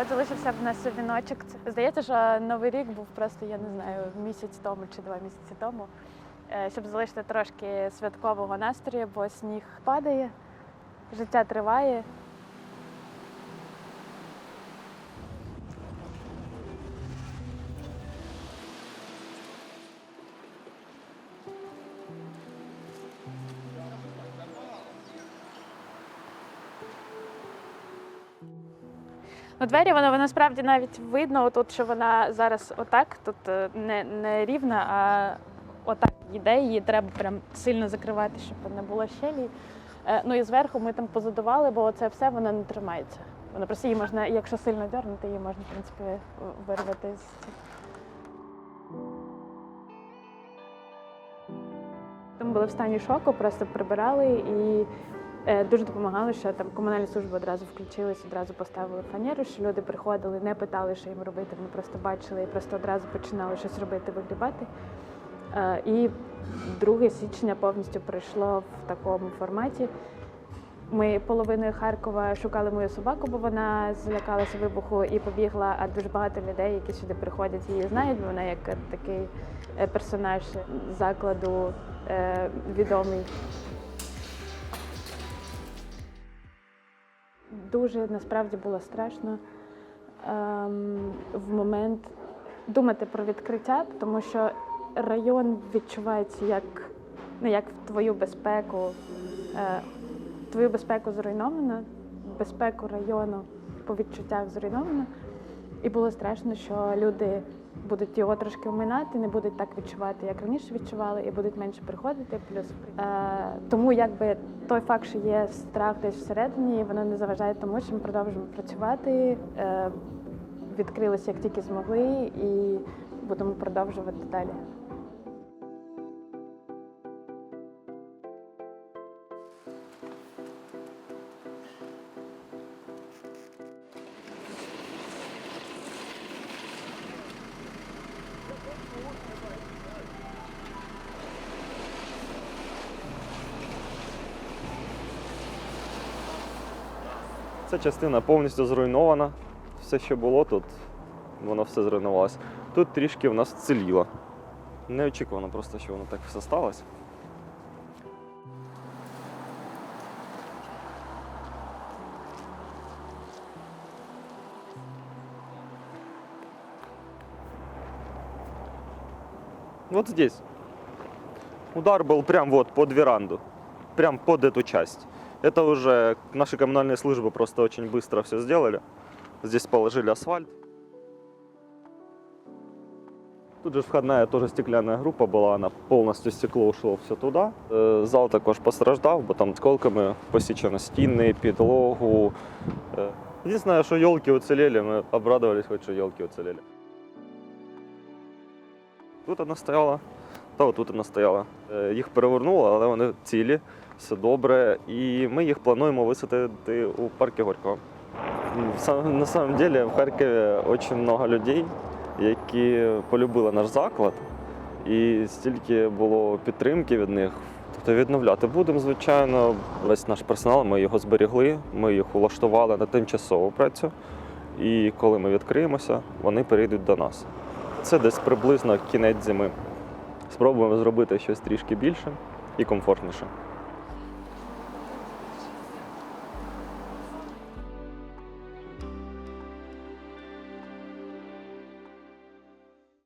От залишився в нас віночок. Здається, що новий рік був просто, я не знаю, місяць тому чи два місяці тому. Е, Щоб залишити трошки святкового настрою, бо сніг падає, життя триває. Ну, двері воно насправді навіть видно, тут, що вона зараз отак, тут е, не, не рівна, а отак йде. Її треба прям сильно закривати, щоб не було щелі. Е, Ну і зверху ми там позадували, бо це все воно не тримається. Воно просто її можна, якщо сильно дернути, її можна, в принципі, вирвати з. Ми були в стані шоку, просто прибирали і дуже допомагали, що там комунальні служби одразу включились, одразу поставили фанеру, що люди приходили, не питали, що їм робити. Вони просто бачили і просто одразу починали щось робити, вигрібати. Е, І 2 січня повністю пройшло в такому форматі. Ми половиною Харкова шукали мою собаку, бо вона злякалася вибуху і побігла. А дуже багато людей, які сюди приходять, її знають, бо вона як такий е, персонаж закладу е, відомий. Дуже насправді було страшно ем, в момент думати про відкриття, тому що район відчувається як, ну, як твою безпеку. Е, твою безпеку зруйновано, безпеку району по відчуттях зруйновано. І було страшно, що люди будуть його трошки оминати, не будуть так відчувати, як раніше відчували, і будуть менше приходити. Плюс е, тому, якби той факт, що є страх десь всередині, воно не заважає тому, що ми продовжуємо працювати. Е, відкрилися як тільки змогли, і будемо продовжувати далі. Ця частина повністю зруйнована. Все, що було тут, воно все зруйнувалося. Тут трішки в нас вціліло. Неочікувано просто, що воно так все сталося. Вот здесь. Удар был прям вот под веранду. Прям под эту часть. Это уже наши коммунальные службы просто очень быстро все сделали. Здесь положили асфальт. Тут же входная тоже стеклянная группа была, она полностью стекло ушло все туди. Е, Зал також постраждав, бо там сколками посічено стіни, підлогу. Е, Єдине, що елки уцелели, ми обрадувались, хоч що елки уцелели. Тут вона стояла, та отут вона стояла. Е, Їх перевернуло, але вони цілі, все добре. І ми їх плануємо висадити у парку Горького. На самом деле в Харкові дуже багато людей, які полюбили наш заклад, і стільки було підтримки від них. Тобто відновляти будемо, звичайно. Весь наш персонал, ми його зберегли, ми їх улаштували на тимчасову працю. І коли ми відкриємося, вони перейдуть до нас. Це десь приблизно кінець зими. Спробуємо зробити щось трішки більше і комфортніше.